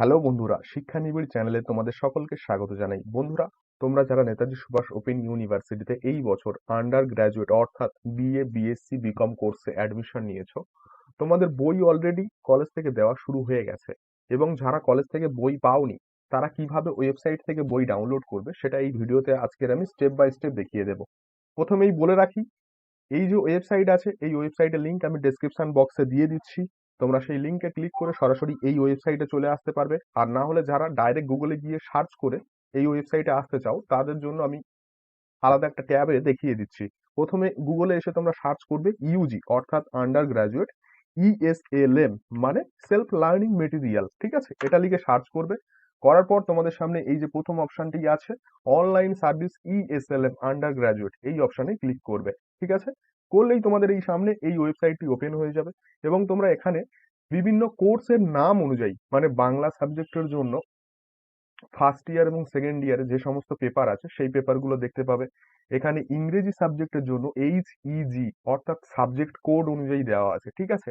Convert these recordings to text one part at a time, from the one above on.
Hello বন্ধুরা, শিক্ষা নিবিড় চ্যানেলে তোমাদের সকলকে স্বাগত জানাই। বন্ধুরা, তোমরা যারা নেতাজি সুভাষ ওপেন ইউনিভার্সিটিতে এই বছর আন্ডার গ্র্যাজুয়েট অর্থাৎ বিএ বিএসসি বিকম কোর্সে অ্যাডমিশন নিয়েছো, তোমাদের বই অলরেডি কলেজ থেকে দেওয়া শুরু হয়ে গেছে এবং যারা কলেজ থেকে বই পাওনি, তারা কীভাবে ওয়েবসাইট থেকে বই ডাউনলোড করবে সেটা এই ভিডিওতে আজকের আমি স্টেপ বাই স্টেপ দেখিয়ে দেব। প্রথমেই বলে রাখি, এই যে ওয়েবসাইট আছে, এই ওয়েবসাইটের লিঙ্ক আমি ডেসক্রিপশন বক্সে দিয়ে দিচ্ছি। তোমরা সেই লিঙ্কে ক্লিক করে সরাসরি এই ওয়েবসাইটে চলে আসতে পারবে। আর না হলে যারা ডাইরেক্ট গুগলে গিয়ে সার্চ করে এই ওয়েবসাইটে আসতে চাও, তাদের জন্য আমি আলাদা একটা ট্যাবে দেখিয়ে দিচ্ছি। প্রথমে গুগলে এসে তোমরা সার্চ করবে ইউজি অর্থাৎ আন্ডার গ্রাজুয়েট ইএসএলএম মানে সেলফ লার্নিং মেটেরিয়াল ঠিক আছে? এটা লিখে সার্চ করবে। করার পর তোমাদের সামনে এই যে প্রথম অপশনটি আছে online service ESLM undergraduate এই অপশনে ক্লিক করবে, ঠিক আছে? করলেই তোমাদের এই সামনে এই ওয়েবসাইটটি ওপেন হয়ে যাবে এবং তোমরা এখানে বিভিন্ন কোর্সের নাম অনুযায়ী মানে বাংলা সাবজেক্টের জন্য ফার্স্ট ইয়ার এবং সেকেন্ড ইয়ারে যে সমস্ত পেপার আছে, সেই পেপারগুলো দেখতে পাবে। এখানে ইংরেজি সাবজেক্টের জন্য এইচ ইজি অর্থাৎ সাবজেক্ট কোড অনুযায়ী দেওয়া আছে, ঠিক আছে?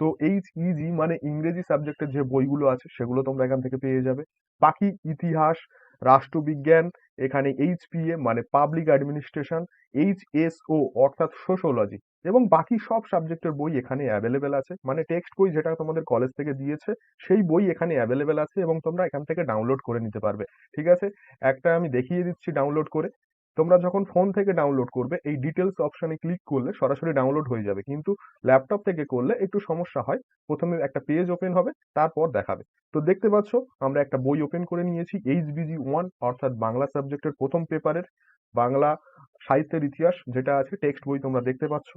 তো এইচ ইজি মানে ইংরেজি সাবজেক্টের যে বইগুলো আছে, সেগুলো তোমরা এখান থেকে পেয়ে যাবে। বাকি ইতিহাস, রাষ্ট্রবিজ্ঞান এখানে এইচপিএ মানে public administration H S O অর্থাৎ সোশ্যোলজি এবং বাকি সব সাবজেক্টের বই এখানে অ্যাভেলেবেল আছে। মানে টেক্সট বই যেটা তোমাদের কলেজ থেকে দিয়েছে, সেই বই এখানে অ্যাভেলেবেল আছে এবং তোমরা এখান থেকে ডাউনলোড করে নিতে পারবে। ঠিক আছে? একটা আমি দেখিয়ে দিচ্ছি ডাউনলোড করে। তোমরা যখন ফোন থেকে ডাউনলোড করবে, এই ডিটেলস অপশনে ক্লিক করলে সরাসরি ডাউনলোড হয়ে যাবে। কিন্তু ল্যাপটপ থেকে করলে একটু সমস্যা হয়। প্রথমে একটা পেজ ওপেন হবে, তারপর দেখাবে। তো দেখতে পাচ্ছ, আমরা একটা বই ওপেন করে নিয়েছি এইচবিজি ওয়ান অর্থাৎ বাংলা সাবজেক্টের প্রথম পেপারের বাংলা সাহিত্যের ইতিহাস, যেটা আছে টেক্সট বই তোমরা দেখতে পাচ্ছ।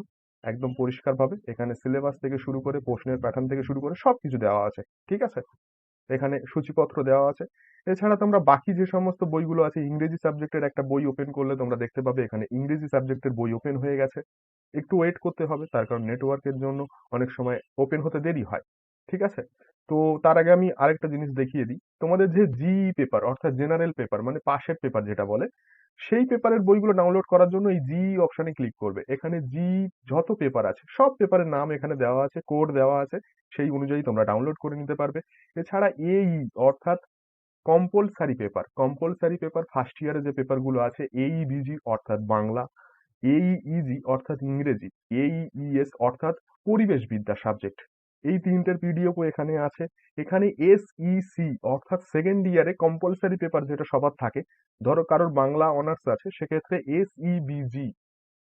একদম পরিষ্কারভাবে এখানে সিলেবাস থেকে শুরু করে, প্রশ্নের প্যাটার্ন থেকে শুরু করে, সবকিছু দেওয়া আছে। ঠিক আছে? এখানে সূচিপত্র দেওয়া আছে। এছাড়া তোমরা বাকি যে সমস্ত বইগুলো আছে, ইংরেজি সাবজেক্টের একটা বই ওপেন করলে তোমরা দেখতে পাবে এখানে ইংরেজি সাবজেক্টের বই ওপেন হয়ে গেছে। একটু ওয়েট করতে হবে, তার কারণ নেটওয়ার্কের জন্য অনেক সময় ওপেন হতে দেরি হয়, ঠিক আছে? তো তার আগে আমি আরেকটা জিনিস দেখিয়ে দিই। তোমাদের যে জি পেপার অর্থাৎ জেনারেল পেপার মানে পাশের পেপার যেটা বলে, সেই পেপারের বইগুলো ডাউনলোড করার জন্য এই জি অপশনে ক্লিক করবে। এখানে জি যত পেপার আছে, সব পেপারের নাম এখানে দেওয়া আছে কোড দেওয়া আছে, সেই অনুযায়ী তোমরা ডাউনলোড করে নিতে পারবে। এছাড়া এই অর্থাৎ compulsory paper compulsory paper first ইয়ারে যে পেপারগুলো আছে এইবিজি অর্থাৎ বাংলা এইইজি অর্থাৎ ইংরেজি এইইএস অর্থাৎ পরিবেশ বিদ্যা সাবজেক্ট এই তিনটের পিডিএফও এখানে আছে। এখানে এসইসি অর্থাৎ সেকেন্ড ইয়ারে কম্পালসারি পেপার যেটা সবার থাকে, ধরো কারোর বাংলা অনার্স আছে, সেক্ষেত্রে এসইবিজি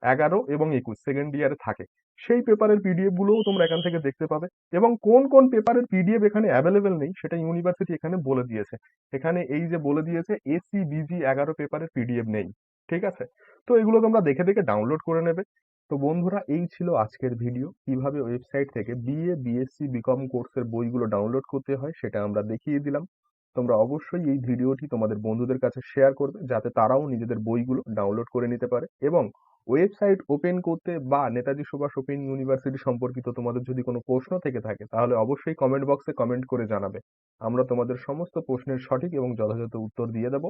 এগারো এবং একুশ সেকেন্ড ইয়ারে থাকে। সেই পেপারের পিডিএফ গুলোও তোমরা এখান থেকে দেখতে পাবে এবং কোন কোন পেপারের পিডিএফ এখানে অ্যাভেলেবেল নেই সেটা ইউনিভার্সিটি এখানে বলে দিয়েছে। এখানে এই যে বলে দিয়েছে এসি বিজি এগারো পেপারের পিডিএফ নেই, ঠিক আছে? তো এগুলো তোমরা দেখে দেখে ডাউনলোড করে নেবে। তো বন্ধুরা, এই ছিল আজকের ভিডিও কীভাবে ওয়েবসাইট থেকে বিএ বিএসসি বিকম কোর্সের বইগুলো ডাউনলোড করতে হয় সেটা আমরা দেখিয়ে দিলাম। তোমরা অবশ্যই এই ভিডিওটি তোমাদের বন্ধুদের কাছে শেয়ার করবে, যাতে তারাও নিজেদের বইগুলো ডাউনলোড করে নিতে পারে। এবং ওয়েবসাইট ওপেন করতে বা নেতাজি সুভাষ ওপেন ইউনিভার্সিটি সম্পর্কিত তোমাদের যদি কোনো প্রশ্ন থেকে থাকে, তাহলে অবশ্যই কমেন্ট বক্সে কমেন্ট করে জানাবে। আমরা তোমাদের সমস্ত প্রশ্নের সঠিক এবং যথাযথ উত্তর দিয়ে দেবো।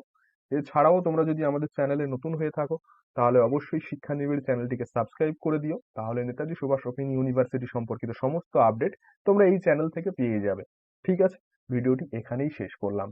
এছাড়াও তোমরা যদি আমাদের চ্যানেলে নতুন হয়ে থাকো, তাহলে অবশ্যই শিক্ষা নিবিড় চ্যানেলটিকে সাবস্ক্রাইব করে দিও। তাহলে নেতাজি সুভাষ ওপেন ইউনিভার্সিটি সম্পর্কিত সমস্ত আপডেট তোমরা এই চ্যানেল থেকে পেয়ে যাবে। ঠিক আছে? ভিডিওটি এখানেই শেষ করলাম।